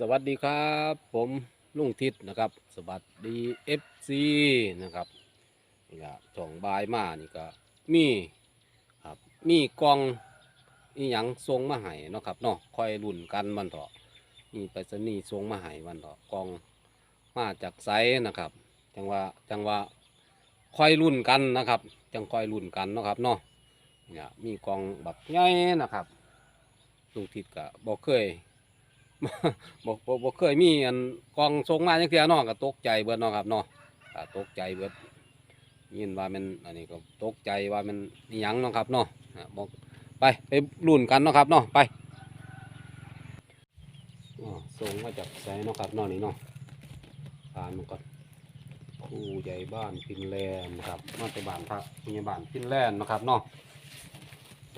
สวัสดีครับ ผมลุงทิศนะครับ สวัสดีเอฟซีนะครับนี่ก็ช่องบายมานี่ก็มีครับมีกล่องอีหยังทรงมาให้เนาะครับเนาะคอยรุ่นกันมันเถอะมีไปรษณีทรงมาให้มันเถอะกล่องมาจากไซนะครับ จังว่าจังว่าคอยรุ่นกันนะครับ จังคอยรุ่นกันเนาะครับเนาะเนี่ยมีกล่องแบบใหญ่นะครับลุงทิศก็บอกเคย บ่บ่บ่เคยมีอันกองทรงมาจังเทียเนาะก็ตกใจเบิดเนาะครับนาะก็ตกใจเบิดยินว่ามันอันนี้ก็ตกใจว่ามันอิหยังเนาะครับนอบอกไปไปรุ่นกันเนาะครับเนาะไปอ๋อส่งมาจากไสนาะครับเนาะนี่นาะผ่านมาก่อนผู้ใหญ่บ้านฟินแลนด์ครับมาจากบ้านพักผู้ใหญ่บ้านฟินแลนด์นะครับเนาะ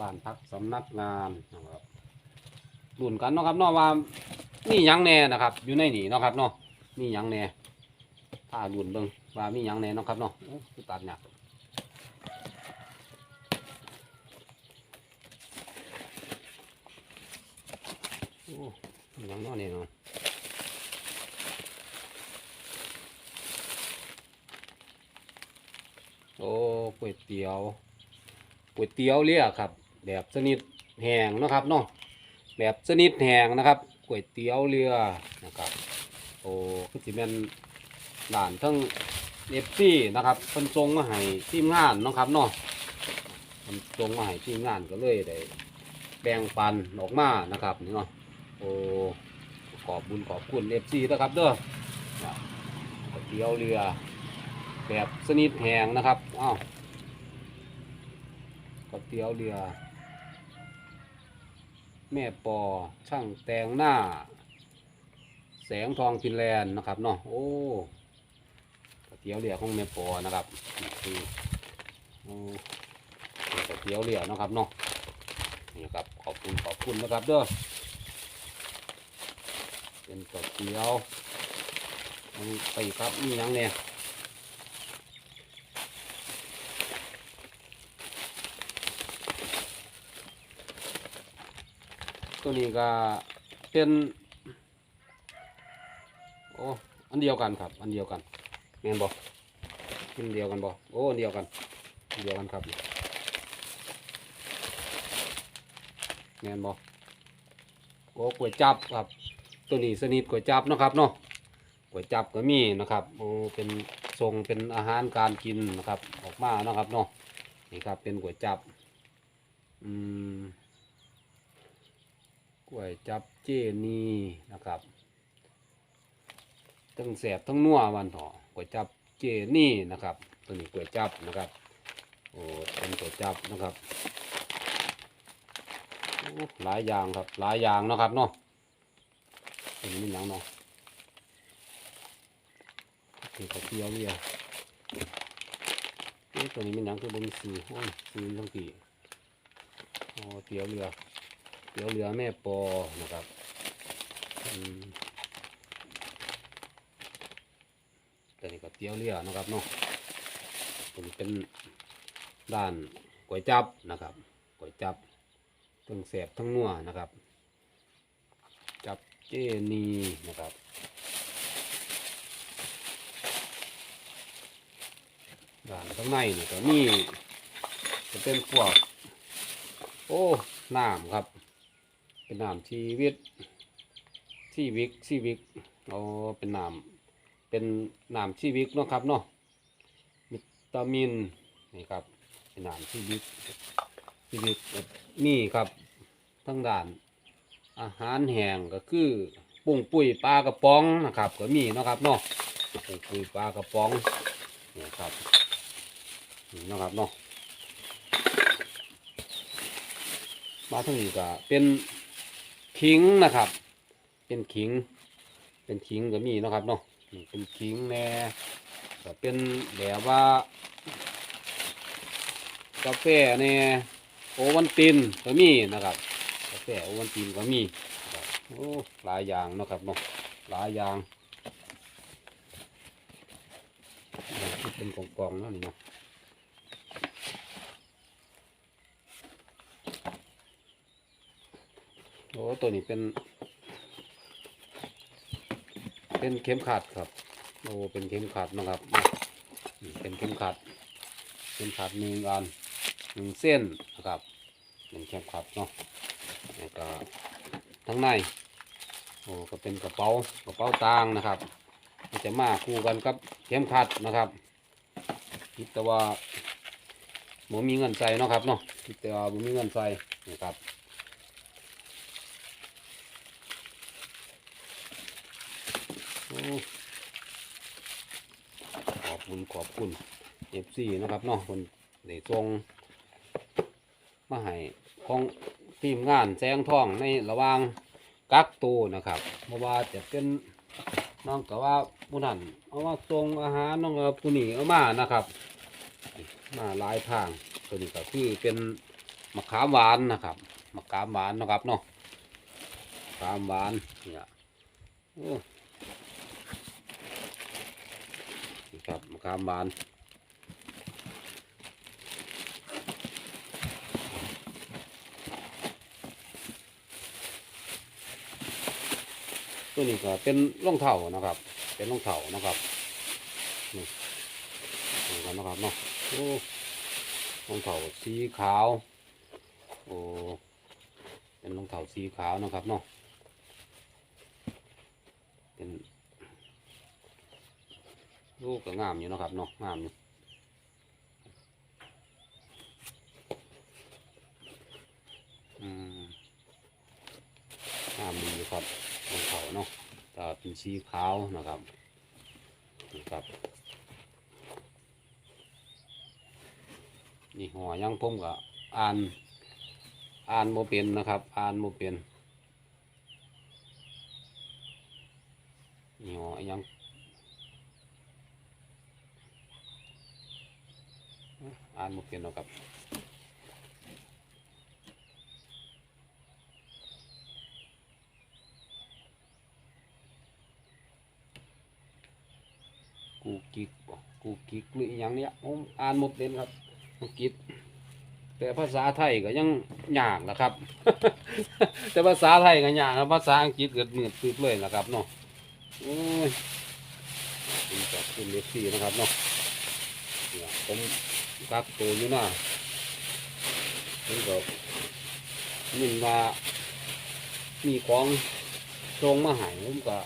บ้านพักสำนักงานนะครับ รุ่นกันเนาะครับเนาะว่ามีหยังแน่นะครับ อยู่ในนี่เนาะครับเนาะมีหยังแน่ถ้ารุ่นเบิ่งว่ามียังแน่เนาะครับเนาะโอ้คือตัดเนี่ยยังนาะนี่เนาะโอ้ก๋วยเตี๋ยวก๋วยเตี๋ยวเรียกครับ แบบชนิดแห้งเนาะครับเนาะ แบบชนิดแห้งนะครับก๋วยเตี๋ยวเรือนะครับโอ้คือสิแม่นร้านทั้งเอฟซีนะครับเพิ่นส่งมาให้ทีมงานนะครับเนาะเพิ่นส่งมาให้ทีมงานก็เลยได้แบ่งปันออกมานะครับนี่เนาะโอ้ขอบบุญขอบคุณเอฟซีนะครับเด้อก๋วยเตี๋ยวเรือ แบบชนิดแห้งนะครับอ้าวก๋วยเตี๋ยวเรือ แม่ปอช่างแต่งหน้า แสงทองฟินแลนด์นะครับเนาะโอ้ก๋วยเตี๋ยวเหลี่ยของแม่ปอนะครับคือโอ้ก๋วยเตี๋ยวเหลี่ยนะครับเนาะนี่ครับขอบคุณขอบคุณนะครับเด้อเป็นก๋วยเตี๋ยวอันนี้ไปครับนี่ยังเนี่ย ตัวนี้ก็เป็นโอ้อันเดียวกันครับ อันเดียวกันแม่นบอกอันเดียวกันบอกโอ้อันเดียวกันอันเดียวกันครับแม่นบอกโอ้ก๋วยจับครับ ตัวนี้สนิทก๋วยจับนะครับเนาะก๋วยจับก็มีนะครับโอ้เป็นทรงเป็นอาหารการกินนะครับ ออกมานะครับเนาะนี่ครับเป็นก๋วยจับอืม ล้วยจับเจนีนะครับทั้งแสบทั้งนัววันเถอกล้วยจับเจนี่นะครับ ตัวนี้กล้วยจับนะครับโอ้เป็นกล้วยจับนะครับหลายอย่างครับหลายอย่างนะครับเนาะตัวนี้นหยังเนาะนี่ก็เที่ยวเรียเอ๊ะตัวนี้มันหยังคือบนสีโอ้ยสีทั้งปีอ๋อเตี๋ยวเรือ เตี๋ยวเรือแม่ปอนะครับตัวนี้ก็เตี๋ยวเรือนะครับเนาะตัวนี้เป็นด้านก๋วยจับนะครับก๋วยจับทั้งแสบทั้งนัวนะครับ จับเจนีนะครับด้านข้างในนี่ก็มีจะเป็นพวกโอ้น้ำครับ เป็นน้ำชีวิตชีวิกชีวิกเอาเป็นน้ำเป็นน้ำชีวิกเนาะครับเนาะวิตามินนี่ครับเป็นน้ำชีวิกชีวิกนี่ครับทั้งด่านอาหารแห้งก็คือปุ้งปุ้ยปลากระป๋องนะครับ ก็มีเนาะครับเนาะปุ้งปุ้ยปลากระป๋องนี่ครับนี่นะครับเนาะมาทางนี้ก็เป็น ขิงนะครับ เป็นขิง เป็นขิงก็มีนะครับเนาะเป็นขิงแน่ก็เป็นแบบว่ากาแฟแหน่โอวันตินก็มีนะครับกาแฟโอวันตินก็มีนะครับโอ้หลายอย่างนะครับเนาะหลายอย่างที่เป็นกองๆเนาะนี่เนาะ โอ้ตัวนี้เป็น เป็นเข็มขัดครับ โอ้เป็นเข็มขัดนะครับเป็นเข็มขัดเข็มขัดหนึ่งอันหนึ่งเส้นนะครับเป็นเข็มขัดเนาะแล้วก็ทั้งในโอ้ก็เป็นกระเป๋ากระเป๋าตังนะครับจะมาคู่กันกับเข็มขัดนะครับคิดแต่ว่าหมูมีเงินใส่เนาะครับเนาะคิดแต่ว่าหมูมีเงินใส่นะครับโอ้ ขอบคุณขอบคุณเอฟซีนะครับเนาะคนได้ส่งมาให้ของทีมงานแสงทองในระหว่างกักตูนะครับเพราะว่าจะเป็นน้องกับว่าผู้นั้นเอามาส่งอาหารน้องกับผู้นี้เอามานะครับ มาหลายทางตัวนี้ก็คือเป็นมะขามหวานนะครับมะขามหวานนะครับเนาะมะขามหวานเนี่ยโอ้นี่ครับมะ ขามหวานตัวนี้ก็เป็นรองเท้านะครับ เป็นรองเท้านะครับนี่นี่กันนะครับเนาะโอ้รองเท้าสีขาวโอ้เป็นรองเท้าสีขาวนะครับเนาะเป็น ลูกก็งามอยู่นะครับเนาะงามอยู่งามดีครับรองเท้าเนาะแต่เป็นสีขาวนะครับนี่ครับ นี่หัวยังผมก็อ่าน อ่านโมเป็นนะครับ อ่านโมเป็นนี่หัวยัง อ่นเนาะครับกูกิกบกูกิกหรืออย่างเนี้ยผมอ่านหมดเป็นครับกูกิกแต่ภาษาไทยก็ยังยากนะครับ แต่ภาษาไทยก็ยากนะภาษาอังกฤษเกิดเหมือนตึกเลยนะครับเนาะโอ้ยเป็นจากคุณเลซี่นะครับเนาะผม กักตัวอยู่นะผมก็นินว่ามีของทรงมาหายผมก็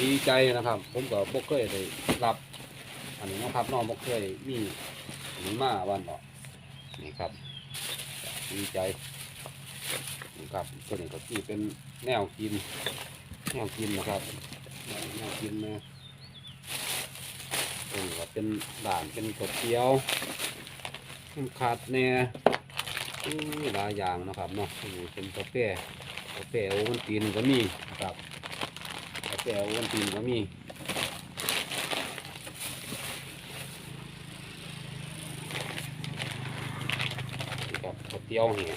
ดีใจนะครับ ผมก็บ่เคยได้รับ อันนี้นะครับน้องบ่เคยมีอันนี้มาวันต่อนี่ครับดีใจนี่ครับตัวนี้ก็ที่เป็นแนวกิน แนวกินนะครับ แนวกินนะ ตัวนี้ก็เป็นด่านเป็นก๋วยเตี๋ยวเป็นขาดแหน่อื้อหลายอย่างนะครับเนาะเป็นกาแฟกาแฟโอวัลตินก็มีนะครับกาแฟโอวันตินก็มีกับก๋วยเตี๋ยวแห้ง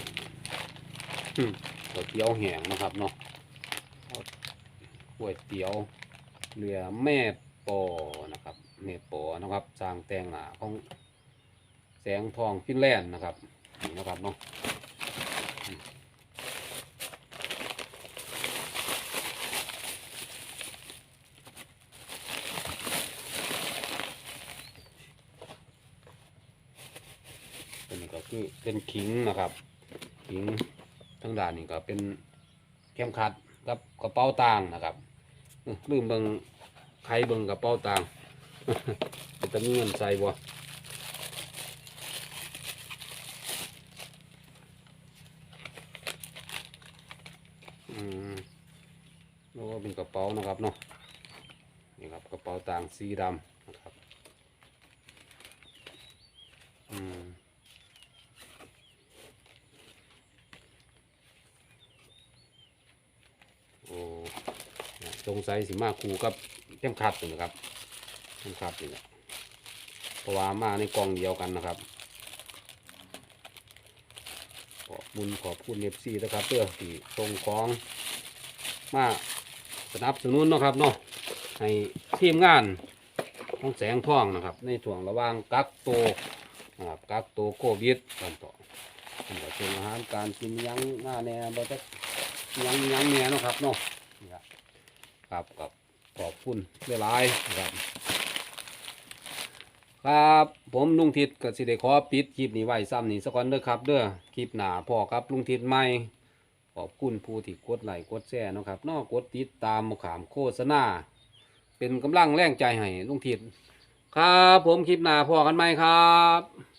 ก๋วยเตี๋ยวแห้งนะครับเนาะก๋วยเตี๋ยวเรือแม่ปอนะครับ แม่ปอนะครับสร้างแต่งหนาของแสงทองฟินแลนด์นะครับนี่นะครับเนาะตัวนี้ก็คือเป็นขิงนะครับขิงทั้งด้านนี้ก็เป็นเข้มขัดกับกระเป๋าตังค์นะครับลืมเบิงใครเบิงกระเป๋าตังค์ จะมีเงินใส่บ่อืมโอ้เป็นกระเป๋านะครับเนาะนี่ครับกระเป๋าตังสีดำนะครับอืมโอ้สงสัยสิมาคูกับเข้มขัดอยู่นะครับ เข้มขัดนี่แหละเพราะว่ามาในกล่องเดียวกันนะครับขอบคุณขอบคุณเอฟซีนะครับเพื่อที่ส่งของมาสนับสนุนนะครับเนาะให้ทีมงานของแสงท่องนะครับ ในช่วงระว่างกักโตนะครับกักโตโควิดกันต่อผมก็ส่งอาหารการกินยังหน้าแน่บ่จะยังยังเนี่นะครับเนาะครับครับกับขอบคุณหลายๆครับ ครับ ผมลุงทิศก็สิได้ขอปิดคลิปนี้ไว้ซ้ำนี่สักวันเด้อครับ เด้อคลิปหนาพอครับลุงทิศใหม่ขอบคุณผู้ที่กดไลค์กดแชร์นะครับนอกกดติดตามมาขามโฆษณาเป็นกำลังแรงใจให้ลุงทิศครับ ผมคลิปหนาพอกันไหมครับ